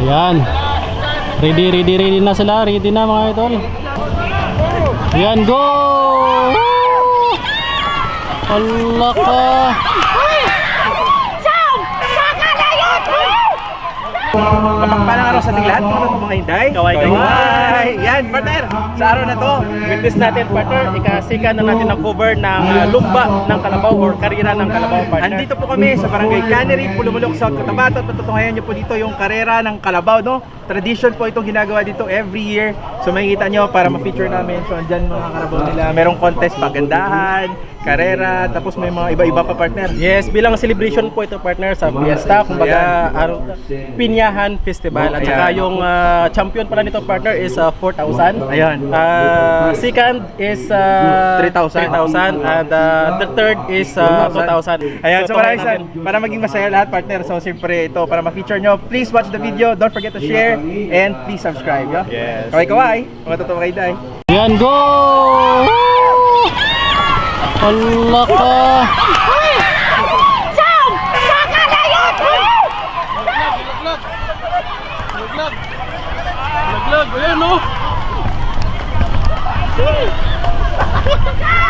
Ayan. Ready, ready, ready na sila. Ready na mga idol. Ayan, go! Allah ka! Mapagpalang araw sa ating lahat, mga tatong mga hinday. Kaway, kaway. Yan, partner. Sa araw na to, Witness natin partner, ikasika na natin ang cover ng uh, lumba ng Kalabaw or karira ng Kalabaw partner. andito po kami sa Barangay Cannery, Pulumulok, South Cotabato. At matutunghayan niyo po dito yung karera ng Kalabaw, no? Tradition po itong ginagawa dito every year. So makikita nyo para ma-feature namin. So andyan mga Kalabaw nila. Merong contest pagandahan, karera, tapos may mga iba-iba pa partner. Yes, bilang celebration po ito partner sa Fiesta, kumbaga araw Pinyahan Festival at saka yung uh, champion pala nito partner is uh, 4,000. Ayan. Uh, second is uh, 3,000. 3,000 and uh, the third is uh, 2,000. Ayan, so, tunay maraming sa- para maging masaya lahat partner. So siyempre ito, para ma-feature nyo, please watch the video. Don't forget to share and please subscribe. Yo? Yes. Kaway kaway, mga totoo kay Day. Ayan, go! Allah ka! Laglag, ayan no! Ayan,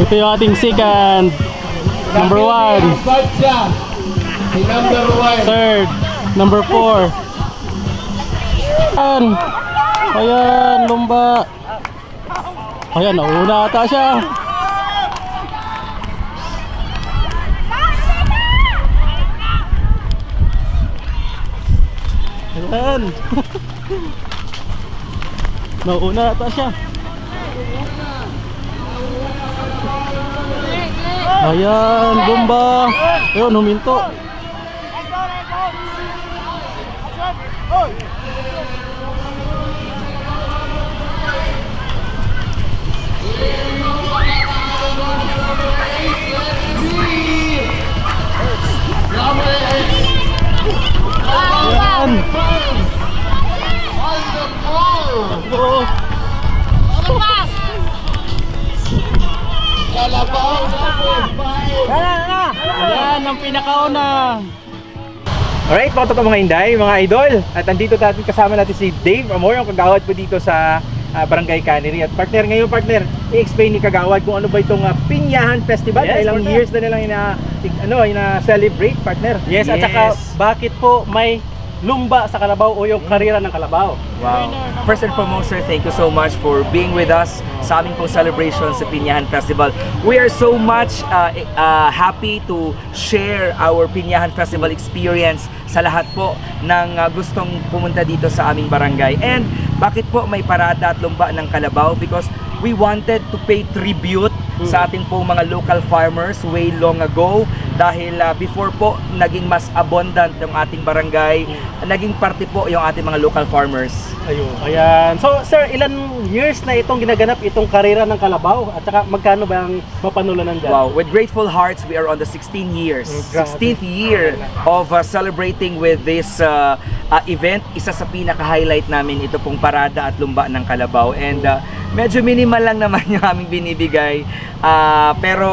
Ito yung ating second. Number one. Third. Number four. Ayan. Ayan, lumba. Ayan, nauna ata siya. Ayan. nauna ata siya. Ayan, bomba. Ayun, huminto. Ayan. Ang pinakauna. Alright, mga totoo mga hinday, mga idol. At andito natin kasama natin si Dave Amor, yung kagawad po dito sa ah, Barangay Cannery. At partner, ngayon partner, i-explain ni kagawad kung ano ba itong ah, Pinyahan Festival. Yes, Ilang partner. years na nilang ina, ano, ina-celebrate, partner. Yes, at saka bakit po may lumba sa Kalabaw o yung karira ng Kalabaw? Wow. First and foremost, sir, thank you so much for being with us sa aming pong celebration sa Pinyahan Festival. We are so much uh, uh, happy to share our Pinyahan Festival experience sa lahat po ng uh, gustong pumunta dito sa aming barangay. And bakit po may parada at lumba ng Kalabaw? Because we wanted to pay tribute sa ating pong mga local farmers way long ago dahil uh, before po naging mas abundant yung ating barangay naging parte po yung ating mga local farmers Ayun. Ayan. So, sir, ilan years na itong ginaganap itong karira ng Kalabaw? At saka magkano ba ang mapanulanan dyan? wow with grateful hearts we are on the 16 years grabe. 16th year of uh, celebrating with this uh, uh, event isa sa pinaka-highlight namin ito pong parada at lumba ng Kalabaw and uh, medyo minimal lang naman yung aming binibigay Ah, pero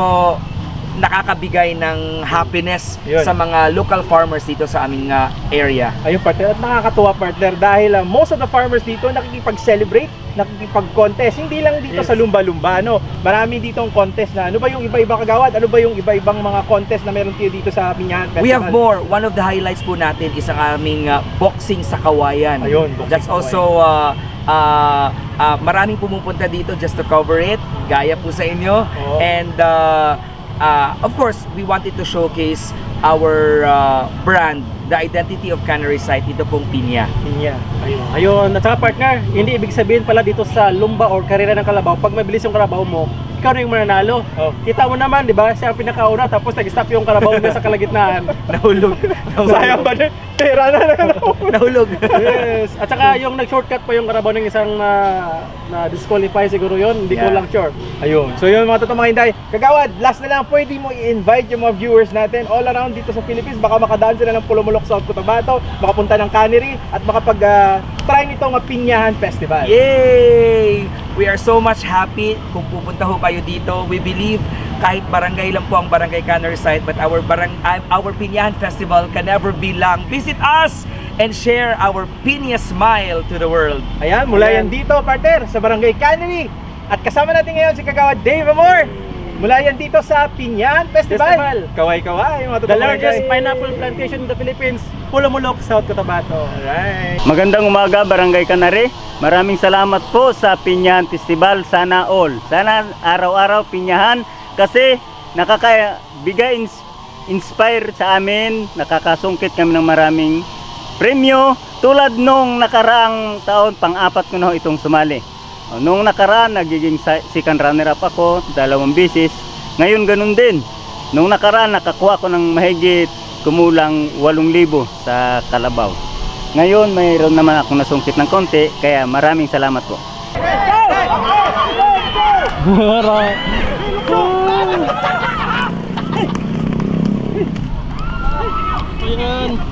nakakabigay ng happiness Yun. sa mga local farmers dito sa aming uh, area. Ayun partner, at nakakatuwa partner dahil ah, most of the farmers dito nakikipag-celebrate, nakikipag-contest. Hindi lang dito Yes. sa lumba-lumba, no? Marami ditong contest na ano ba yung iba-iba kagawad? Ano ba yung iba-ibang mga contest na meron kayo dito sa Pinyahan Festival? We have more. One of the highlights po natin is ang aming uh, boxing sa kawayan. Ayun, boxing That's also uh, uh, uh, maraming pumupunta dito just to cover it. Gaya po sa inyo. Oo. And uh, uh, of course, we wanted to showcase our uh, brand, the identity of Canary Site, ito pong pinya. Pinya. Ayun. Ayun. At saka partner, hindi ibig sabihin pala dito sa lumba or karera ng kalabaw, pag mabilis yung kalabaw mo, ikaw na yung mananalo. Oh. Kita mo naman, di ba? Siya ang pinakauna, tapos nag-stop yung kalabaw niya sa kalagitnaan. Nahulog. Sayang ba na? Pera na na. Nahulog. yes. At saka yung nag-shortcut pa yung karabaw ng isang na, na disqualify siguro yun, hindi ko Yeah. lang sure. Ayun. So yun mga totoong mga hinday. Kagawad, last na lang, pwede mo i-invite yung mga viewers natin all around dito sa Philippines. Baka makadaan sila ng Pulumulok South Cotabato, makapunta ng Cannery, at makapag ah, try nitong Pinyahan Festival. Yay! We are so much happy kung pupunta ho kayo dito. We believe kahit barangay lang po ang Barangay Canary Site, but our barang uh, our Pinyahan Festival can never be lang. Visit us and share our Pinya smile to the world. Ayan, mula Ayan. yan dito, partner, sa Barangay Cannery. At kasama natin ngayon si Kagawad Dave Amor. Mula yan dito sa Pinyahan Festival. Festival. Kaway-kaway, mga The largest pineapple plantation in the Philippines, Pulumulok, South Cotabato. Alright. Magandang umaga, Barangay Canare. Maraming salamat po sa Pinyahan Festival. Sana all. Sana araw-araw Pinyahan kasi nakakabigay ins- inspire sa amin. Nakakasungkit kami ng maraming premyo. Tulad nung nakaraang taon, pang-apat ko na itong sumali. O, Nung nakaraan, nagiging second runner-up ako, dalawang bisis. Ngayon, ganun din. Nung nakaraan, nakakuha ko ng mahigit kumulang 8,000 sa Kalabaw. Ngayon, mayroon naman akong nasungkit ng konti, kaya maraming salamat po. Ayan.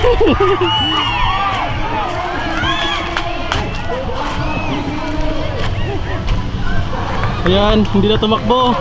Hehehehe Ayan, hindi na tumakbo.